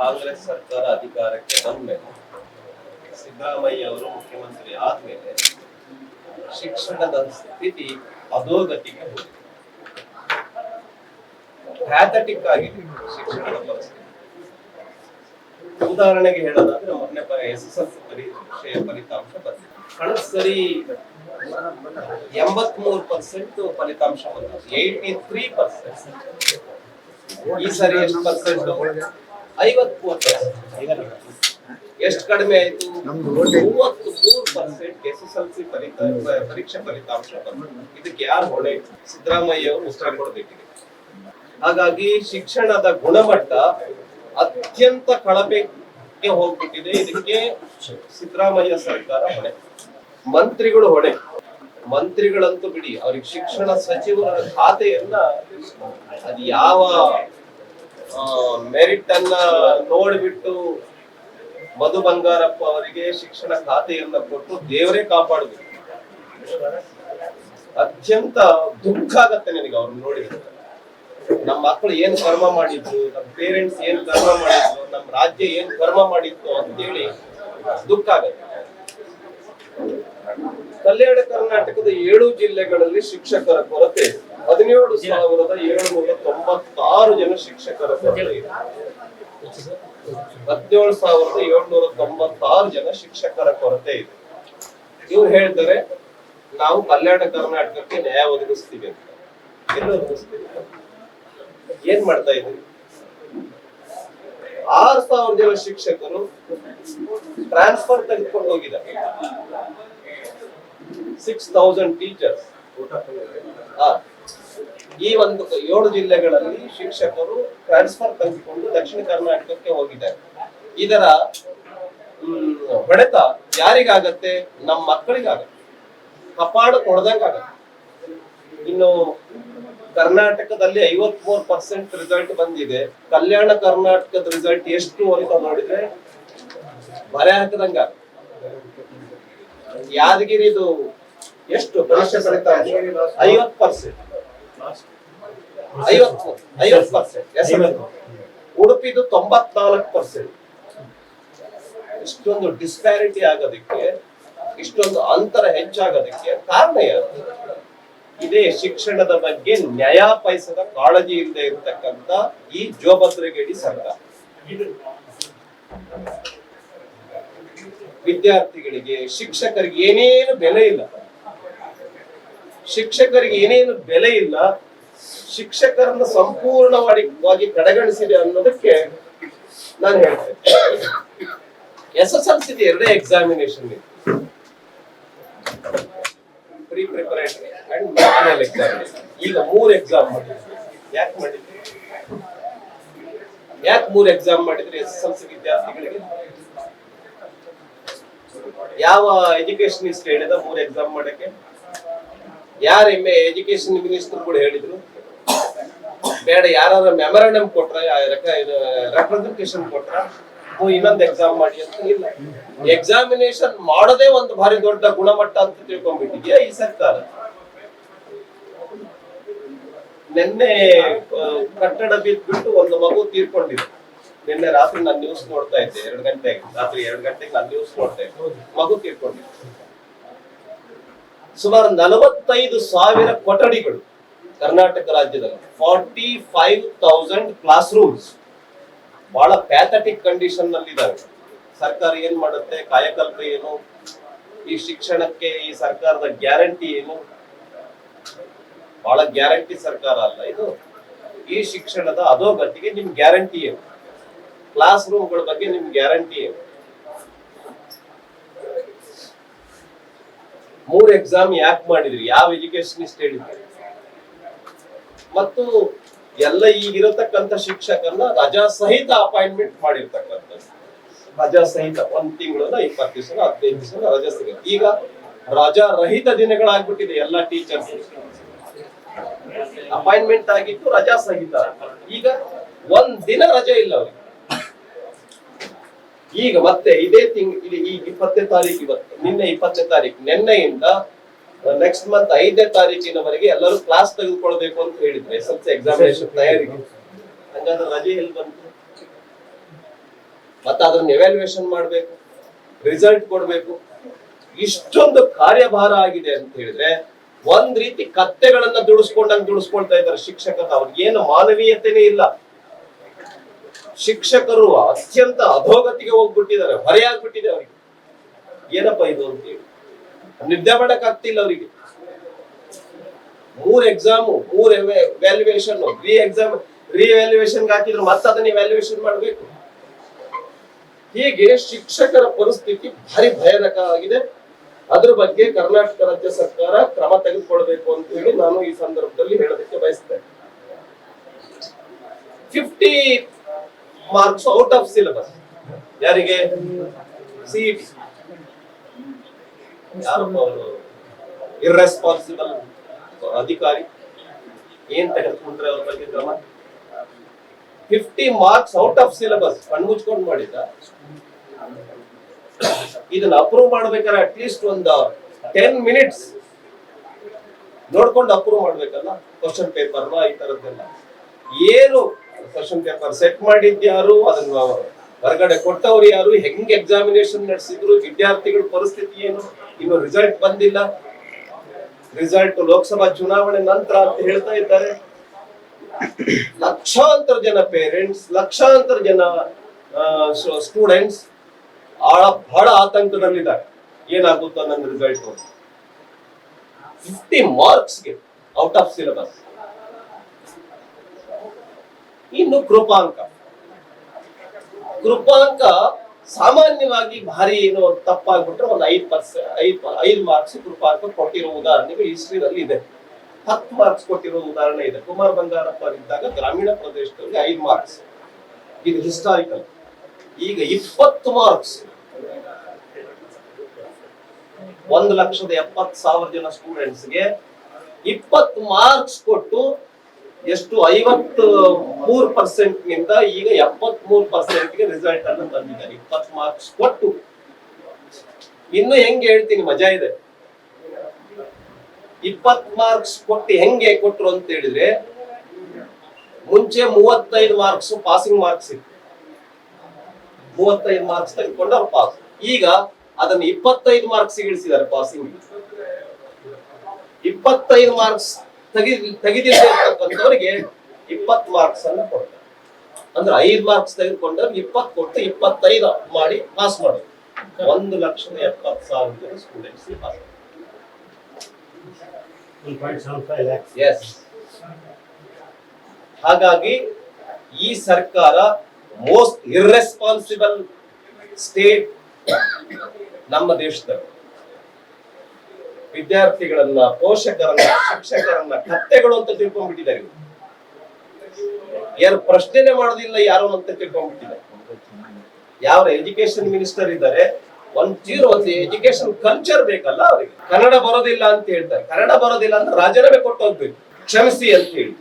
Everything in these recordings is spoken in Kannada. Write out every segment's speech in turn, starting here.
ಕಾಂಗ್ರೆಸ್ ಸರ್ಕಾರ ಅಧಿಕಾರಕ್ಕೆ ಬಂದ್ಮೇಲೆ ಸಿದ್ದರಾಮಯ್ಯ ಅವರು ಮುಖ್ಯಮಂತ್ರಿ ಆದ್ಮೇಲೆ ಶಿಕ್ಷಣದ ಸ್ಥಿತಿ ಅಧೋಗತಿಗೆ ಹೋಗಿದೆ. ಪ್ಯಾಥಟಿಕ್ ಆಗಿದೆ ಶಿಕ್ಷಣದ ಪರಿಸ್ಥಿತಿ. ಉದಾಹರಣೆಗೆ ಹೇಳೋದಾದ್ರೆ ಮೊನ್ನೆ ಎಸ್ ಎಸ್ ಎಲ್ ಸಿ ಪರೀಕ್ಷೆಯ ಫಲಿತಾಂಶ ಬಂದಿದೆ. ಕಳೆದ ಸರಿ ಎಂಬತ್ಮೂರು ಪರ್ಸೆಂಟ್ ಫಲಿತಾಂಶ ಬಂದಿದೆ. ಏಯ್ಟಿ ತ್ರೀ ಪರ್ಸೆಂಟ್ ಈ ಸರಿ ಎಷ್ಟು ಪರ್ಸೆಂಟ್ ಐವತ್ಮೂರು ಎಷ್ಟು ಕಡಿಮೆ ಆಯ್ತು? ಮೂವತ್ತು ಮೂರು percent S S L C ಪರೀಕ್ಷೆ ಫಲಿತಾಂಶ ಇದಕ್ಕೆ ಯಾರು ಹೊಣೆ? ಸಿದ್ದರಾಮಯ್ಯ ಅವರು ಉತ್ತರ ಕೊಡಬೇಕಿದೆ. ಹಾಗಾಗಿ ಶಿಕ್ಷಣದ ಗುಣಮಟ್ಟ ಅತ್ಯಂತ ಕಳಪೆಗೆ ಹೋಗ್ಬಿಟ್ಟಿದೆ. ಇದಕ್ಕೆ ಸಿದ್ದರಾಮಯ್ಯ ಸರ್ಕಾರ ಹೊಣೆ. ಮಂತ್ರಿಗಳು ಹೊಣೆ. ಮಂತ್ರಿಗಳಂತೂ ಬಿಡಿ ಅವ್ರಿಗೆ ಶಿಕ್ಷಣ ಸಚಿವರ ಖಾತೆಯನ್ನ ಅದು ಯಾವ ಮೆರಿಟ್ ಅನ್ನ ನೋಡ್ಬಿಟ್ಟು ಮಧು ಬಂಗಾರಪ್ಪ ಅವರಿಗೆ ಶಿಕ್ಷಣ ಖಾತೆಯನ್ನ ಕೊಟ್ಟು ದೇವರೇ ಕಾಪಾಡಬೇಕು ಅತ್ಯಂತ ದುಃಖ ಆಗತ್ತೆ ನನಗೆ ಅವ್ರನ್ನ ನೋಡಿದ್ರೆ. ನಮ್ಮ ಮಕ್ಕಳು ಏನ್ ಕರ್ಮ ಮಾಡಿದ್ರು ನಮ್ಮ ಪೇರೆಂಟ್ಸ್ ಏನ್ ಕರ್ಮ ಮಾಡಿದ್ರು ನಮ್ಮ ರಾಜ್ಯ ಏನ್ ಕರ್ಮ ಮಾಡಿತ್ತು ಅಂತೇಳಿ ದುಃಖ ಆಗತ್ತೆ. ಕಲ್ಯಾಣ ಕರ್ನಾಟಕದ ಏಳು ಜಿಲ್ಲೆಗಳಲ್ಲಿ ಶಿಕ್ಷಕರ ಕೊರತೆ ಹದಿನೇಳು ಸಾವಿರದ ಏಳುನೂರ ತೊಂಬತ್ತಾರು ಜನ ಶಿಕ್ಷಕರ ಕೊರತೆ ಇದೆ. ಹದಿನೇಳು ಸಾವಿರದ ಏಳ್ನೂರ ತೊಂಬತ್ತಾರು ಜನ ಶಿಕ್ಷಕರ ಕೊರತೆ ಇದೆ. ಇವ್ರು ಹೇಳ್ತಾರೆ ನಾವು ಕಲ್ಯಾಣ ಕರ್ನಾಟಕಕ್ಕೆ ನ್ಯಾಯ ಒದಗಿಸ್ತೀವಿ ಅಂತ. ಎಲ್ಲ ಒದಗಿಸ್ತೀವಿ ಏನ್ ಮಾಡ್ತಾ ಇದ್ದೀವಿ ಆರು ಸಾವಿರ ಜನ ಶಿಕ್ಷಕರು ಟ್ರಾನ್ಸ್ಫರ್ ತೆಗೆದುಕೊಂಡು ಹೋಗಿದ್ದಾರೆ. ಸಿಕ್ಸ್ ತೌಸಂಡ್ ಟೀಚರ್ಸ್ ಈ ಒಂದು ಏಳು ಜಿಲ್ಲೆಗಳಲ್ಲಿ ಶಿಕ್ಷಕರು ಟ್ರಾನ್ಸ್ಫರ್ ತೆಗೆದುಕೊಂಡು ದಕ್ಷಿಣ ಕರ್ನಾಟಕಕ್ಕೆ ಹೋಗಿದ್ದಾರೆ. ಇದರ ಹೊಡೆತ ಯಾರಿಗಾಗತ್ತೆ? ನಮ್ಮ ಮಕ್ಕಳಿಗಾಗತ್ತೆ. ಕಪಾಡು ಕೊಡ್ದಂಗಾಗತ್ತೆ. ಇನ್ನು ಕರ್ನಾಟಕದಲ್ಲಿ ಐವತ್ ಮೂರ್ ಪರ್ಸೆಂಟ್ ರಿಸಲ್ಟ್ ಬಂದಿದೆ. ಕಲ್ಯಾಣ ಕರ್ನಾಟಕದ ರಿಸಲ್ಟ್ ಎಷ್ಟು ಅಂತ ನೋಡಿದ್ರೆ ಮರೆ ಹಾಕದಂಗ ಯಾದಗಿರಿದು ಎಷ್ಟು ಐವತ್ ಪರ್ಸೆಂಟ್ ಐವತ್ ಐವತ್ತು ಪರ್ಸೆಂಟ್ ಉಡುಪಿದು ತೊಂಬತ್ನಾಲ್ಕು ಪರ್ಸೆಂಟ್ ಇಷ್ಟೊಂದು ಡಿಸ್ಪ್ಯಾರಿಟಿ ಆಗೋದಕ್ಕೆ, ಇಷ್ಟೊಂದು ಅಂತರ ಹೆಚ್ಚಾಗೋದಕ್ಕೆ ಕಾರಣ ಯಾರು? ಇದೇ ಶಿಕ್ಷಣದ ಬಗ್ಗೆ ನ್ಯಾಯ ಪೈಸದ ಕಾಳಜಿ ಇಲ್ಲದೆ ಇರತಕ್ಕಂತ ಈ ಜೋಬದ್ರಗೇಡಿ ಸರ್ಕಾರ. ವಿದ್ಯಾರ್ಥಿಗಳಿಗೆ ಶಿಕ್ಷಕರಿಗೆ ಏನೇನು ಬೆಲೆ ಇಲ್ಲ. ಶಿಕ್ಷಕರಿಗೆ ಏನೇನು ಬೆಲೆ ಇಲ್ಲ, ಶಿಕ್ಷಕರನ್ನ ಸಂಪೂರ್ಣವಾಗಿ ಕಡೆಗಣಿಸಿದೆ ಅನ್ನೋದಕ್ಕೆ ನಾನು ಹೇಳ್ತೇನೆ. ಎಸ್ ಎಸ್ ಎಲ್ ಸಿ ಎರಡೇ ಎಕ್ಸಾಮಿನೇಷನ್ ಇದೆ ಪ್ರೀ ಪ್ರಿಪರೇಟರಿ ಅಂಡ್ ಈಗ ಮೂರು ಎಕ್ಸಾಮ್ ಮಾಡಿದ್ವಿ. ಯಾಕೆ ಮಾಡಿದ್ವಿ? ಯಾಕೆ ಮೂರು ಎಕ್ಸಾಮ್ ಮಾಡಿದ್ರೆ ಎಸ್ ಎಸ್ ಎಲ್ ಸಿ ವಿದ್ಯಾರ್ಥಿಗಳಿಗೆ? ಯಾವ ಎಜುಕೇಶನಿಸ್ಟ್ ಹೇಳಿದ ಮೂರು ಎಕ್ಸಾಮ್ ಮಾಡಕ್ಕೆ? ಯಾರ ಎ ಎಜುಕೇಶನ್ ಮಿನಿಸ್ಟರ್ ಕೂಡ ಹೇಳಿದ್ರು. ಬೇಡ ಯಾರು ಮೆಮೊರಾಂಡಮ್ ಕೊಟ್ರ ಕೊಟ್ರ ಇನ್ನೊಂದು ಎಕ್ಸಾಮ್ ಮಾಡಿ ಅಂತ ಇಲ್ಲ. ಎಕ್ಸಾಮಿನೇಷನ್ ಮಾಡೋದೇ ಒಂದು ಭಾರಿ ದೊಡ್ಡ ಗುಣಮಟ್ಟ ಅಂತ ತಿಳ್ಕೊಂಡ್ಬಿಟ್ಟಿದ್ಯಾ ಈ ಸರ್ಕಾರ? ನಿನ್ನೆ ಕಟ್ಟಡ ಬಿದ್ದ್ಬಿಟ್ಟು ಒಂದು ಮಗು ತೀರ್ಕೊಂಡಿದೆ. ನಿನ್ನೆ ರಾತ್ರಿ ನಾನು ನ್ಯೂಸ್ ನೋಡ್ತಾ ಇದ್ದೆ, ಎರಡು ಗಂಟೆಗೆ, ರಾತ್ರಿ ಎರಡು ಗಂಟೆಗೆ ನಾನು ನ್ಯೂಸ್ ನೋಡ್ತಾ ಇದ್ದೆ. ಮಗು ತೀರ್ಕೊಂಡಿದೆ. ಸುಮಾರು ನಲವತ್ತೈದು ಸಾವಿರ ಕೊಠಡಿಗಳು ಕರ್ನಾಟಕ ರಾಜ್ಯದಲ್ಲಿ. Forty five thousand class rooms ಬಹಳ ಪ್ಯಾಥಟಿಕ್ ಕಂಡೀಷನ್ನಲ್ಲಿ ಇದಾವೆ ಸರ್ಕಾರ ಏನ್ ಮಾಡುತ್ತೆ? ಕಾಯಕಲ್ಪ ಏನು? ಈ ಶಿಕ್ಷಣಕ್ಕೆ ಈ ಸರ್ಕಾರದ ಗ್ಯಾರಂಟಿ ಏನು? ಬಹಳ ಗ್ಯಾರಂಟಿ ಸರ್ಕಾರ ಅಲ್ಲ ಇದು. ಈ ಶಿಕ್ಷಣದ ಅಧೋಗತಿಗೆ ನಿಮ್ ಗ್ಯಾರಂಟಿ ಏನು? ಕ್ಲಾಸ್ ರೂಮ್ಗಳ ಬಗ್ಗೆ ನಿಮ್ ಗ್ಯಾರಂಟಿ ಏನು? ಮೂರ್ ಎಕ್ಸಾಮ್ ಯಾಕೆ ಮಾಡಿದ್ರಿ, ಯಾವ ಎಜುಕೇಶನಿಸ್ಟ್ ಹೇಳಿದ್ರಿ? ಮತ್ತು ಎಲ್ಲ ಈಗಿರತಕ್ಕಂಥ ಶಿಕ್ಷಕರನ್ನ ರಜಾ ಸಹಿತ ಅಪಾಯಿಂಟ್ಮೆಂಟ್ ಮಾಡಿರ್ತಕ್ಕಂಥದ್ದು. ರಜಾ ಸಹಿತ ಒಂದ್ ತಿಂಗಳನ್ನ, ಇಪ್ಪತ್ತು ದಿವಸ ಹದಿನೈದು ದಿವಸ ರಜಾ ಸಿಗುತ್ತೆ. ಈಗ ರಜಾ ರಹಿತ ದಿನಗಳಾಗ್ಬಿಟ್ಟಿದೆ ಎಲ್ಲ ಟೀಚರ್ಸ್ ಅಪಾಯಿಂಟ್ಮೆಂಟ್ ಆಗಿತ್ತು, ರಜಾ ಸಹಿತ. ಈಗ ಒಂದ್ ದಿನ ರಜೆ ಇಲ್ಲ ಅವ್ರಿಗೆ. ಈಗ ಮತ್ತೆ ಇದೇ ತಿಂಗ್ ಈ ಈಗ ಇಪ್ಪತ್ತನೇ ತಾರೀಕು ಇವತ್ತು ನಿನ್ನೆ ಇಪ್ಪತ್ತನೇ ತಾರೀಕು ನಿನ್ನೆಯಿಂದ ನೆಕ್ಸ್ಟ್ ಮಂತ್ ಐದನೇ ತಾರೀಕಿನವರೆಗೆ ಎಲ್ಲರೂ ಕ್ಲಾಸ್ ತೆಗೆದುಕೊಳ್ಬೇಕು ಅಂತ ಹೇಳಿದ್ರೆ ಎಸ್ ಎಲ್ ಸಿ ಎಕ್ಸಾಮಿನೇಷನ್ ತಯಾರಿಗೆ. ಹಂಗಾದ್ರೆ ರಜೆ ಎಲ್ಲಿ ಬಂತು? ಮತ್ತೆ ಅದನ್ನ ಎವ್ಯಾಲ್ಯೂಯೇಷನ್ ಮಾಡ್ಬೇಕು ರಿಸಲ್ಟ್ ಕೊಡ್ಬೇಕು. ಇಷ್ಟೊಂದು ಕಾರ್ಯಭಾರ ಆಗಿದೆ ಅಂತ ಹೇಳಿದ್ರೆ ಒಂದ್ ರೀತಿ ಕತ್ತೆಗಳನ್ನ ದುಡಿಸ್ಕೊಂಡಂಗ್ ದುಡಿಸ್ಕೊಳ್ತಾ ಇದ್ದಾರೆ ಶಿಕ್ಷಕರು. ಅವ್ರಿಗೆ ಏನು ಮಾನವೀಯತೆನೇ ಇಲ್ಲ. ಶಿಕ್ಷಕರು ಅತ್ಯಂತ ಅಧೋಗತಿಗೆ ಹೋಗ್ಬಿಟ್ಟಿದ್ದಾರೆ, ಹೊರೆಯಾಗ್ಬಿಟ್ಟಿದೆ ಅವರಿಗೆ. ಏನಪ್ಪ ಇದು ಅಂತ ಹೇಳಿ. ನಿದ್ದೆ ಮಾಡಕ್ ಆಗ್ತಿಲ್ಲ ಅವರಿಗೆ. ಮೂರ್ ಎಕ್ಸಾಮ್ ಮೂರ್ ವ್ಯಾಲ್ಯೂಯೇಷನ್ ರೀ ಎಕ್ಸಾಮ್ ರೀ ವ್ಯಾಲ್ಯೂಯೇಷನ್ ಹಾಕಿದ್ರು ಮತ್ತೆ ಅದನ್ನ ವ್ಯಾಲ್ಯೂಯೇಷನ್ ಮಾಡಬೇಕು. ಹೀಗೆ ಶಿಕ್ಷಕರ ಪರಿಸ್ಥಿತಿ ಭಾರಿ ಭಯಾನಕ ಆಗಿದೆ ಅದ್ರ ಬಗ್ಗೆ ಕರ್ನಾಟಕ ರಾಜ್ಯ ಸರ್ಕಾರ ಕ್ರಮ ತೆಗೆದುಕೊಳ್ಬೇಕು ಅಂತ ಹೇಳಿ ನಾನು ಈ ಸಂದರ್ಭದಲ್ಲಿ ಹೇಳೋದಕ್ಕೆ ಬಯಸ್ತೇನೆ. Fifty marks out of syllabus ಯಾರಿಗೆ? ಸಿಇಟಿ ಯಾರಪ್ಪ ಇರ್ರೆಸ್ಪಾನ್ಸಿಬಲ್ ಅಧಿಕಾರಿ. ಏನ್ ತೆಗೆದುಕೊಂಡ್ರೆ ಅವ್ರ ಬಗ್ಗೆ ಕ್ರಮ? Fifty marks out of syllabus ಕಣ್ಮುಚ್ಕೊಂಡು ಮಾಡಿದ್ದ. ಇದನ್ನ ಅಪ್ರೂವ್ ಮಾಡ್ಬೇಕಾದ್ರೆ ಅಟ್ಲೀಸ್ಟ್ ಒಂದು ಟೆನ್ ಮಿನಿಟ್ಸ್ ನೋಡ್ಕೊಂಡು ಅಪ್ರೂವ್ ಮಾಡ್ಬೇಕಲ್ಲ? ಕ್ವಶನ್ ಪೇಪರ್ ಈ ತರದ್ದೆಲ್ಲ. ಏನು ಕ್ವಶನ್ ಪೇಪರ್ ಸೆಟ್ ಮಾಡಿದ್ಯಾರು ಅದನ್ನ ಹೊರಗಡೆ ಕೊಟ್ಟವ್ರು ಯಾರು? ಹೆಂಗ್ ಎಕ್ಸಾಮಿನೇಷನ್ ನಡೆಸಿದ್ರು? ವಿದ್ಯಾರ್ಥಿಗಳ ಪರಿಸ್ಥಿತಿ ಏನು? ಇನ್ನು ರಿಸಲ್ಟ್ ಬಂದಿಲ್ಲ. ರಿಸಲ್ಟ್ ಲೋಕಸಭಾ ಚುನಾವಣೆ ನಂತರ ಅಂತ ಹೇಳ್ತಾ ಇದ್ದಾರೆ. ಲಕ್ಷಾಂತರ ಜನ ಪೇರೆಂಟ್ಸ್ ಲಕ್ಷಾಂತರ ಜನ ಸ್ಟೂಡೆಂಟ್ಸ್ ಆಳ ಬಹಳ ಆತಂಕದಲ್ಲಿದ್ದಾರೆ. ಏನಾಗುತ್ತೋ ನನ್ನ ರಿಸಲ್ಟ್ ಫಿಫ್ಟಿ ಮಾರ್ಕ್ಸ್ಗೆ ಔಟ್ ಆಫ್ ಸಿಲೆಬಸ್ ಇನ್ನು ಕೃಪಾಂಕ. ಕೃಪಾಂಕ ಸಾಮಾನ್ಯವಾಗಿ ಭಾರಿ ಏನು ತಪ್ಪಾಗ್ಬಿಟ್ರೆ ಒಂದು ಐದು ಪರ್ಸೆಂಟ್ ಐದು ಐದು ಮಾರ್ಕ್ಸ್ ಕೃಪಾಂಕ ಕೊಟ್ಟಿರೋ ಉದಾಹರಣೆಗಳು ಹಿಸ್ಟ್ರಿನಲ್ಲಿ ಇದೆ. ಹತ್ತು ಮಾರ್ಕ್ಸ್ ಕೊಟ್ಟಿರೋ ಉದಾಹರಣೆ ಇದೆ. ಕುಮಾರ್ ಬಂಗಾರಪ್ಪ ಇದ್ದಾಗ ಗ್ರಾಮೀಣ ಪ್ರದೇಶದಲ್ಲಿ ಐದು ಮಾರ್ಕ್ಸ್ ಇದು ಹಿಸ್ಟಾರಿಕಲ್ ಈಗ ಇಪ್ಪತ್ತು ಮಾರ್ಕ್ಸ್ ಒಂದು ಲಕ್ಷದ ಎಪ್ಪತ್ತು ಸಾವಿರ ಜನ ಸ್ಟೂಡೆಂಟ್ಸ್ಗೆ ಇಪ್ಪತ್ತು ಮಾರ್ಕ್ಸ್ ಕೊಟ್ಟು ಎಷ್ಟು ಐವತ್ತು ಮೂರು ಪರ್ಸೆಂಟ್ನಿಂದ ಈಗ ಎಪ್ಪತ್ ಮೂರ್ ಪರ್ಸೆಂಟ್ಗೆ ರಿಸಲ್ಟ್ ಅನ್ನು ತಂದಿದ್ದಾರೆ. ಇಪ್ಪತ್ ಮಾರ್ಕ್ಸ್ ಕೊಟ್ಟು. ಇನ್ನು ಹೆಂಗೆ ಹೇಳ್ತೀನಿ, ಮಜಾ ಇದೆ. ಇಪ್ಪತ್ ಮಾರ್ಕ್ಸ್ ಕೊಟ್ಟು ಹೆಂಗೆ ಕೊಟ್ರು ಅಂತ ಹೇಳಿದ್ರೆ, ಮುಂಚೆ ಮೂವತ್ತೈದು ಮಾರ್ಕ್ಸ್ ಪಾಸಿಂಗ್ ಮಾರ್ಕ್ಸ್ ಇತ್ತು. ಮೂವತ್ತೈದು ಮಾರ್ಕ್ಸ್ ತೆಗೆದುಕೊಂಡು ಅವ್ರು ಪಾಸ್ ಈಗ ಅದನ್ನ ಇಪ್ಪತ್ತೈದು ಮಾರ್ಕ್ಸ್ ಇಳಿಸಿದ್ದಾರೆ ಪಾಸಿಂಗ್ ಇಪ್ಪತ್ತೈದು ಮಾರ್ಕ್ಸ್ ತೆಗಿ ತೆಗೆದಿರ್ತಕ್ಕಂಥವ್ರಿಗೆ ಇಪ್ಪತ್ ಮಾರ್ಕ್ಸ್ ಅನ್ನು ಕೊಡ್ತಾರೆ ಅಂದ್ರೆ ಐದ್ ಮಾರ್ಕ್ಸ್ ತೆಗೆದುಕೊಂಡವ್ರು ಇಪ್ಪತ್ ಕೊಟ್ಟು ಇಪ್ಪತ್ತೈದು ಮಾಡಿ ಪಾಸ್ ಮಾಡಿ ಒಂದು ಲಕ್ಷದ ಎಪ್ಪತ್ತು ಸಾವಿರ ಜನ ಸ್ಟೂಡೆಂಟ್ಸ್ ಪಾಸ್. ಎಸ್ ಹಾಗಾಗಿ ಈ ಸರ್ಕಾರ ಮೋಸ್ಟ್ ಇರ್ರೆಸ್ಪಾನ್ಸಿಬಲ್ ಸ್ಟೇಟ್ ನಮ್ಮ ದೇಶದಲ್ಲಿ ವಿದ್ಯಾರ್ಥಿಗಳನ್ನ, ಪೋಷಕರನ್ನ, ಶಿಕ್ಷಕರನ್ನ ಕತ್ತೆಗಳು ಅಂತ ತಿಳ್ಕೊಂಡ್ಬಿಟ್ಟಿದ್ದಾರೆ. ಯಾರು ಪ್ರಶ್ನೆನೆ ಮಾಡೋದಿಲ್ಲ ಯಾರು ಅಂತ ತಿಳ್ಕೊಂಡ್ಬಿಟ್ಟಿದ್ದಾರೆ. ಯಾವ ಎಜುಕೇಶನ್ ಮಿನಿಸ್ಟರ್ ಇದ್ದಾರೆ, ಒಂದ್ ಜೀರೋ ಎಜುಕೇಶನ್ ಕಲ್ಚರ್ ಬೇಕಲ್ಲ ಅವರಿಗೆ. ಕನ್ನಡ ಬರೋದಿಲ್ಲ ಅಂತ ಹೇಳ್ತಾರೆ. ಕನ್ನಡ ಬರೋದಿಲ್ಲ ಅಂದ್ರೆ ರಾಜೀನಾಮೆ ಕೊಟ್ಟು ಹೋಗ್ಬೇಕು. ಕ್ಷಮಿಸಿ ಅಂತ ಹೇಳಿ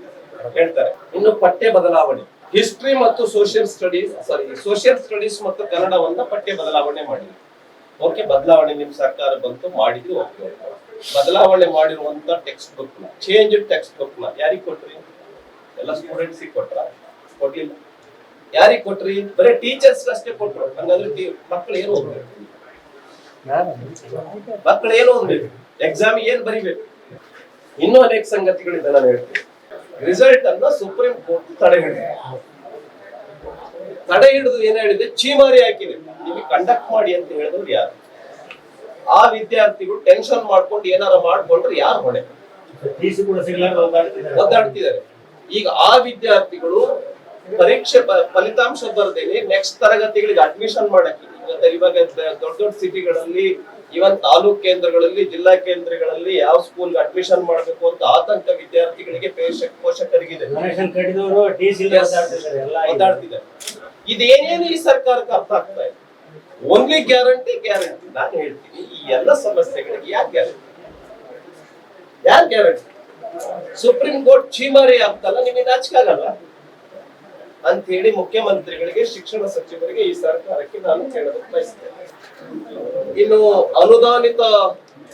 ಹೇಳ್ತಾರೆ. ಇನ್ನು ಪಠ್ಯ ಬದಲಾವಣೆ. ಹಿಸ್ಟ್ರಿ ಮತ್ತು social studies sorry social studies ಮತ್ತು ಕನ್ನಡವನ್ನ ಪಠ್ಯ ಬದಲಾವಣೆ ಮಾಡಿದ್ರು. ಓಕೆ ಬದಲಾವಣೆ ನಿಮ್ ಸರ್ಕಾರ ಬಂತು, ಮಾಡಿದ್ರು ಓಕೆ ಬದಲಾವಣೆ ಮಾಡಿರುವಂತ ಟೆಕ್ಸ್ಟ್ ಬುಕ್ನ ಚೇಂಜ್ ಟೆಕ್ಸ್ಟ್ ಬುಕ್ನ ಯಾರಿಗೆ ಕೊಟ್ರಿ? ಎಲ್ಲ ಸ್ಟೂಡೆಂಟ್ಸ್ ಕೊಟ್ರ? ಕೊಡ್ಲಿಲ್ಲ. ಯಾರಿಗೆ ಕೊಟ್ರಿ? ಬರೀ ಟೀಚರ್ಸ್ ಅಷ್ಟೇ ಕೊಟ್ರು. ಹಂಗಂದ್ರೆ ಮಕ್ಕಳು ಏನು ಓದ್ಬೇಕು? ಮಕ್ಕಳು ಏನು ಓದ್ಬೇಕು? ಎಕ್ಸಾಮ್ ಏನ್ ಬರಿಬೇಕು? ಇನ್ನೂ ಅನೇಕ ಸಂಗತಿಗಳಿದೆ ನಾನು ಹೇಳ್ತೀನಿ. ರಿಸಲ್ಟ್ ಅನ್ನ ಸುಪ್ರೀಂ ಕೋರ್ಟ್ ತಡೆ ಹಿಡಿದು. ತಡೆ ಹಿಡಿದು ಏನ್ ಹೇಳಿದೆ? ಚೀಮಾರಿ ಹಾಕಿದೆ. ನಿಮಗೆ ಕಂಡಕ್ಟ್ ಮಾಡಿ ಅಂತ ಹೇಳಿದ್ರು ಯಾರು? ಆ ವಿದ್ಯಾರ್ಥಿಗಳು ಟೆನ್ಷನ್ ಮಾಡ್ಕೊಂಡು ಏನಾರ ಮಾಡ್ಕೊಂಡ್ರೆ ಯಾರು ಹೊಣೆ? ಒದ್ದಾಡ್ತಿದ್ದಾರೆ. ಈಗ ಆ ವಿದ್ಯಾರ್ಥಿಗಳು ಪರೀಕ್ಷೆ ಫಲಿತಾಂಶ ಬರ್ದೇನೆ ನೆಕ್ಸ್ಟ್ ತರಗತಿಗಳಿಗೆ ಅಡ್ಮಿಷನ್ ಮಾಡಕ್ಕೆ ಇವಾಗ ದೊಡ್ಡ ದೊಡ್ಡ ಸಿಟಿಗಳಲ್ಲಿ ಇವನ್ ತಾಲೂಕ್ ಕೇಂದ್ರಗಳಲ್ಲಿ ಜಿಲ್ಲಾ ಕೇಂದ್ರಗಳಲ್ಲಿ ಯಾವ ಸ್ಕೂಲ್ ಅಡ್ಮಿಷನ್ ಮಾಡಬೇಕು ಅಂತ ಆತಂಕ ವಿದ್ಯಾರ್ಥಿಗಳಿಗೆ ಪೇಷ- ಪೋಷಕರಿಗಿದೆ. ಒದ್ದಾಡ್ತಿದ್ದಾರೆ ಇದೇನೇನು ಈ ಸರ್ಕಾರಕ್ಕೆ ಅರ್ಥ ಆಗ್ತಾ ಇದೆ ಓನ್ಲಿ ಗ್ಯಾರಂಟಿ ಗ್ಯಾರಂಟಿ ನಾನು ಹೇಳ್ತೀನಿ, ಈ ಎಲ್ಲ ಸಮಸ್ಯೆಗಳಿಗೆ ಯಾಕೆ ಗ್ಯಾರಂಟಿ ಯಾರು ಗ್ಯಾರಂಟಿ ಸುಪ್ರೀಂ ಕೋರ್ಟ್ ಚೀಮಾರಿ ಆಗ್ತಲ್ಲ, ನಿಮಗೆ ನಾಚಿಕಾಗಲ್ಲ ಅಂತ ಹೇಳಿ ಮುಖ್ಯಮಂತ್ರಿಗಳಿಗೆ, ಶಿಕ್ಷಣ ಸಚಿವರಿಗೆ ಈ ಸರ್ಕಾರಕ್ಕೆ ನಾನು ಹೇಳಲು ಬಯಸ್ತೇನೆ. ಇನ್ನು ಅನುದಾನಿತ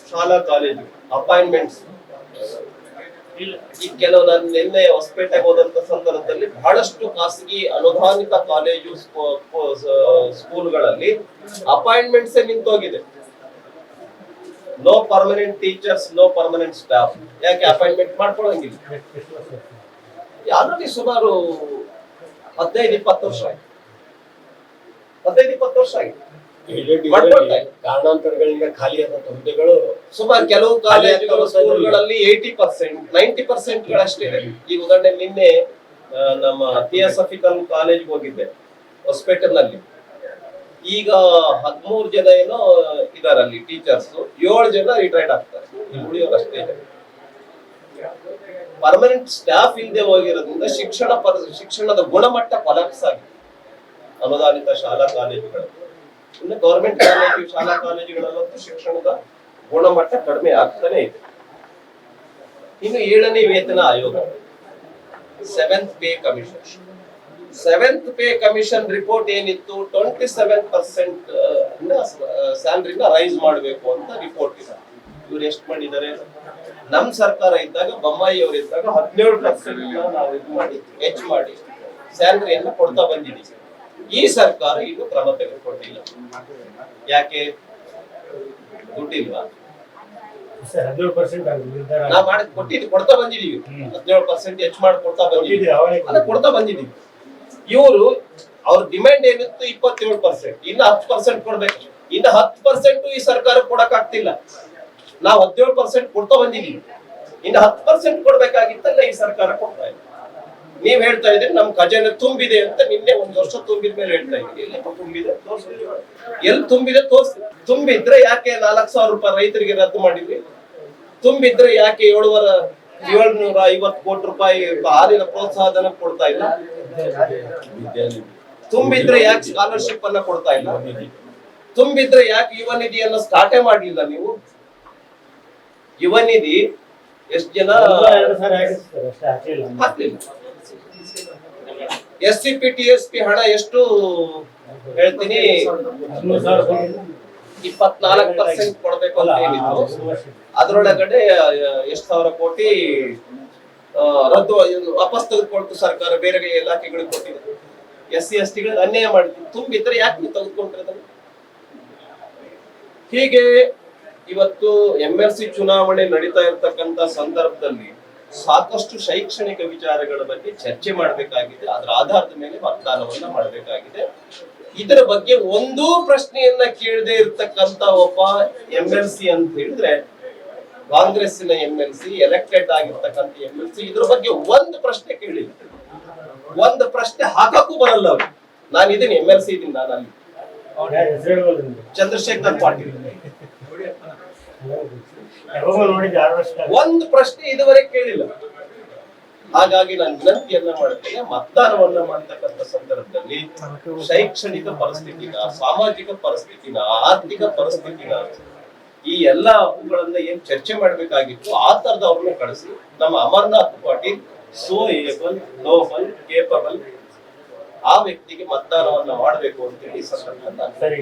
ಶಾಲಾ ಕಾಲೇಜು ಅಪಾಯಿಂಟ್ಮೆಂಟ್ಸ್ ಕೆಲವು ನಾನು ನಿನ್ನೆ ಹೊಸಪೇಟೆಗೆ ಹೋದಂತ ಸಂದರ್ಭದಲ್ಲಿ ಬಹಳಷ್ಟು ಖಾಸಗಿ ಅನುದಾನಿತ ಕಾಲೇಜು ಸ್ಕೂಲ್ಗಳಲ್ಲಿ appointments ನಿಂತೋಗಿದೆ. No permanent teachers no permanent staff ಯಾಕೆ ಅಪಾಯಿಂಟ್ಮೆಂಟ್ ಮಾಡ್ಕೊಳಂಗಿಲ್ಲ ಆಲ್ರೆಡಿ ಸುಮಾರು ಹದಿನೈದು, ಇಪ್ಪತ್ತು ವರ್ಷ ಆಯ್ತು. ಹದಿನೈದು, ಇಪ್ಪತ್ತು ವರ್ಷ ಇದ್ದಾರೆ. ಕಾರಣಾಂತರಗಳಿಂದ ಖಾಲಿಯಾದಂತ ಹುದ್ದೆಗಳು ಸುಮಾರು ಕೆಲವು ಕಾಲೇಜುಗಳು ಸ್ಕೂಲ್ಗಳಲ್ಲಿ ಏಯ್ಟಿ ಪರ್ಸೆಂಟ್ ನೈಂಟಿ ಪರ್ಸೆಂಟ್ ಗಳಷ್ಟಿದೆ ಈಗ ಉದಾಹರಣೆ ನಿನ್ನೆ ನಮ್ಮ ಥಿಯಾಸಫಿಕಲ್ ಕಾಲೇಜ್ಗೆ ಹೋಗಿದ್ದೆ ಹೊಸಪೇಟೆನಲ್ಲಿ ಈಗ ಹದಿಮೂರು ಜನ ಏನೋ ಇದಾರಲ್ಲಿ ಟೀಚರ್ಸ್ ಏಳು ಜನ ರಿಟೈರ್ಡ್ ಆಗ್ತಾರೆ. ಉಳಿಯೋರು ಅಷ್ಟೇ ಇದೆ. ಪರ್ಮನೆಂಟ್ ಸ್ಟಾಫ್ ಇಲ್ಲದೆ ಹೋಗಿರೋದ್ರಿಂದ ಶಿಕ್ಷಣ ಪರ ಶಿಕ್ಷಣದ ಗುಣಮಟ್ಟ ಕೊಲಾಪ್ಸ್ ಆಗಿದೆ. ಅನುದಾನಿತ ಶಾಲಾ ಕಾಲೇಜುಗಳು ಇನ್ನು ಗೌರ್ಮೆಂಟ್ ಕಾಲೇಜು ಶಾಲಾ ಕಾಲೇಜುಗಳಲ್ಲಂತೂ ಶಿಕ್ಷಣದ ಗುಣಮಟ್ಟ ಕಡಿಮೆ ಆಗ್ತಾನೆ ಇದೆ. ಇನ್ನು ಏಳನೇ ವೇತನ ಆಯೋಗ seventh pay commission seventh pay commission report ಏನಿತ್ತು ಟ್ವೆಂಟಿ ಸೆವೆನ್ ಪರ್ಸೆಂಟ್ ಸ್ಯಾಲ್ರಿನ ರೈಸ್ ಮಾಡಬೇಕು ಅಂತ ರಿಪೋರ್ಟ್ ಇದೆ. ಇವ್ರು ಎಷ್ಟು ಮಾಡಿದ್ದಾರೆ? ನಮ್ ಸರ್ಕಾರ ಇದ್ದಾಗ, ಬೊಮ್ಮಾಯಿ ಅವರು ಇದ್ದಾಗ ಹದಿನೇಳು ಪರ್ಸೆಂಟ್ ನಾವು ಇದು ಮಾಡಿ, ಹೆಚ್ಚು ಮಾಡಿ. ಸ್ಯಾಲ್ರಿಯನ್ನ ಕೊಡ್ತಾ ಬಂದಿದ್ದೀವಿ. ಈ ಸರ್ಕಾರ ಇನ್ನು ಕ್ರಮ ತೆಗೆದುಕೊಂಡಿಲ್ಲ. ಯಾಕೆ? ದುಡ್ಡಿಲ್ಲ ಹದಿನೇಳು ಪರ್ಸೆಂಟ್ ನಾವು ಮಾಡಿ ಕೊಟ್ಟಿದ್ದು ಕೊಡ್ತಾ ಬಂದಿದೀವಿ. ಹದಿನೇಳು ಪರ್ಸೆಂಟ್ ಹೆಚ್ಚು ಮಾಡಿ ಕೊಡ್ತಾ ಬಂದಿದ್ದೀವಿ ಕೊಡ್ತಾ ಬಂದಿದೀವಿ. ಇವರು ಅವ್ರ ಡಿಮ್ಯಾಂಡ್ ಏನಿತ್ತು ಇಪ್ಪತ್ತೇಳು ಪರ್ಸೆಂಟ್ ಇನ್ನ ಹತ್ತು ಪರ್ಸೆಂಟ್ ಕೊಡ್ಬೇಕು. ಇನ್ನ ಹತ್ತು ಪರ್ಸೆಂಟ್ ಈ ಸರ್ಕಾರ ಕೊಡಕ್ ಆಗ್ತಿಲ್ಲ ನಾವು ಹದಿನೇಳು ಪರ್ಸೆಂಟ್ ಕೊಡ್ತಾ ಬಂದಿದೀವಿ. ಇನ್ನು ಹತ್ತು ಪರ್ಸೆಂಟ್ ಕೊಡ್ಬೇಕಾಗಿತ್ತಲ್ಲ ಈ ಸರ್ಕಾರ ಕೊಡ್ತಾ ಇಲ್ಲ. ನೀವ್ ಹೇಳ್ತಾ ಇದ್ರೆ ನಮ್ ಖಜಾನೆ ತುಂಬಿದೆ ಅಂತ ನಿನ್ನೆ ಒಂದ್ ವರ್ಷ ತುಂಬಿದ ಮೇಲೆ ಹೇಳ್ತಾ ಇದ್ರಿ ಎಲ್ಲಪ್ಪ ತುಂಬಿದೆ? ಎಲ್ ಎಲ್ಲಿ ತುಂಬಿದೆ ತೋರ್ಸಿ. ತುಂಬಿದ್ರೆ ಯಾಕೆ ನಾಲ್ಕು ಸಾವಿರ ರೂಪಾಯಿ ರೈತರಿಗೆ ರದ್ದು ಮಾಡಿದ್ವಿ ತುಂಬಿದ್ರೆ ಯಾಕೆ ಏಳುವರ ಏಳ್ನೂರ ಐವತ್ತು ಕೋಟಿ ರೂಪಾಯಿ ಹಾಲಿನ ಪ್ರೋತ್ಸಾಹಧನ ಕೊಡ್ತಾ ಇಲ್ಲ? ತುಂಬಿದ್ರೆ ಯಾಕೆ ಸ್ಕಾಲರ್ಶಿಪ್ ಅನ್ನ ಕೊಡ್ತಾ ಇಲ್ಲ? ತುಂಬಿದ್ರೆ ಯಾಕೆ ಯುವ ನಿಧಿಯನ್ನ ಸ್ಟಾರ್ಟೇ ಮಾಡ್ಲಿಲ್ಲ ನೀವು? ಯುವ ನಿಧಿ ಎಷ್ಟ್ ಜನ ಹಾಕ್ಲಿಲ್ಲ S C P, T S P ಹಣ ಎಷ್ಟು ಹೇಳ್ತೀನಿ. ಇಪ್ಪತ್ನಾಲ್ಕು ಪರ್ಸೆಂಟ್ ಕೊಡ್ಬೇಕು ಅಂತ ಹೇಳಿದ್ರು. ಅದರೊಳಗಡೆ, ಎಷ್ಟು ಸಾವಿರ ಕೋಟಿ ರದ್ದು ವಾಪಸ್ ತೆಗೆದುಕೊಳ್ತು ಸರ್ಕಾರ, ಬೇರೆ ಇಲಾಖೆಗಳಿಗೆ ಕೊಟ್ಟಿದೆ. ಎಸ್ ಸಿ, ಎಸ್ ಟಿಗಳಿಗೆ ಅನ್ಯಾಯ ಮಾಡಿದ್ರು. ತುಂಬಿದ್ರೆ ಯಾಕೆ ನೀವು ತೆಗೆದುಕೊಂಡ್ರೆ ಅದನ್ನ? ಹೀಗೆ ಇವತ್ತು ಎಂ ಎಲ್ ಸಿ ಚುನಾವಣೆ ನಡೀತಾ ಇರ್ತಕ್ಕಂತ ಸಂದರ್ಭದಲ್ಲಿ ಸಾಕಷ್ಟು ಶೈಕ್ಷಣಿಕ ವಿಚಾರಗಳ ಬಗ್ಗೆ ಚರ್ಚೆ ಮಾಡಬೇಕಾಗಿದೆ. ಅದರ ಆಧಾರದ ಮೇಲೆ ಮತದಾನವನ್ನ ಮಾಡಬೇಕಾಗಿದೆ. ಇದರ ಬಗ್ಗೆ ಒಂದೂ ಪ್ರಶ್ನೆಯನ್ನ ಕೇಳದೆ ಇರ್ತಕ್ಕಂತ ಒಬ್ಬ ಎಂ ಎಲ್ ಸಿ ಅಂತ ಹೇಳಿದ್ರೆ ಕಾಂಗ್ರೆಸ್ಸಿನ ಎಂ ಎಲ್ ಸಿ ಎಲೆಕ್ಟೆಡ್ ಆಗಿರ್ತಕ್ಕಂಥ ಎಂ ಎಲ್ ಸಿ ಇದ್ರ ಬಗ್ಗೆ ಒಂದು ಪ್ರಶ್ನೆ ಕೇಳಿಲ್ಲ. ಒಂದು ಪ್ರಶ್ನೆ ಹಾಕಕ್ಕೂ ಬರಲ್ಲ ಅವ್ರು. ನಾನು ಇದೀನಿ ಎಂ ಎಲ್ ಸಿ ಇದೀನಿ ನಾನು ಅಲ್ಲಿ. ಚಂದ್ರಶೇಖರ್ ಪಾಟೀಲ್. ಒಂದು ಪ್ರಶ್ನೆ ಇದುವರೆಗೆ ಕೇಳಿಲ್ಲ. ಹಾಗಾಗಿ ನಾನು ವಿನಂತಿಯನ್ನ ಮಾಡ್ತೇನೆ ಮತದಾನವನ್ನ ಮಾಡ್ತಕ್ಕಂಥ ಸಂದರ್ಭದಲ್ಲಿ ಶೈಕ್ಷಣಿಕ ಪರಿಸ್ಥಿತಿನ ಸಾಮಾಜಿಕ ಪರಿಸ್ಥಿತಿನ ಆರ್ಥಿಕ ಪರಿಸ್ಥಿತಿನ ಈ ಎಲ್ಲ ಅವುಗಳನ್ನ ಏನ್ ಚರ್ಚೆ ಮಾಡ್ಬೇಕಾಗಿತ್ತು ಆ ತರದ ಅವ್ರನ್ನ ಕಳಿಸಿ. ನಮ್ಮ Amarnath Patil so able noble capable ಆ ವ್ಯಕ್ತಿಗೆ ಮತದಾನವನ್ನ ಮಾಡಬೇಕು ಅಂತ ಹೇಳಿ ಈ ಸಂದರ್ಭದಲ್ಲಿ ನಾನು ಸರಿ.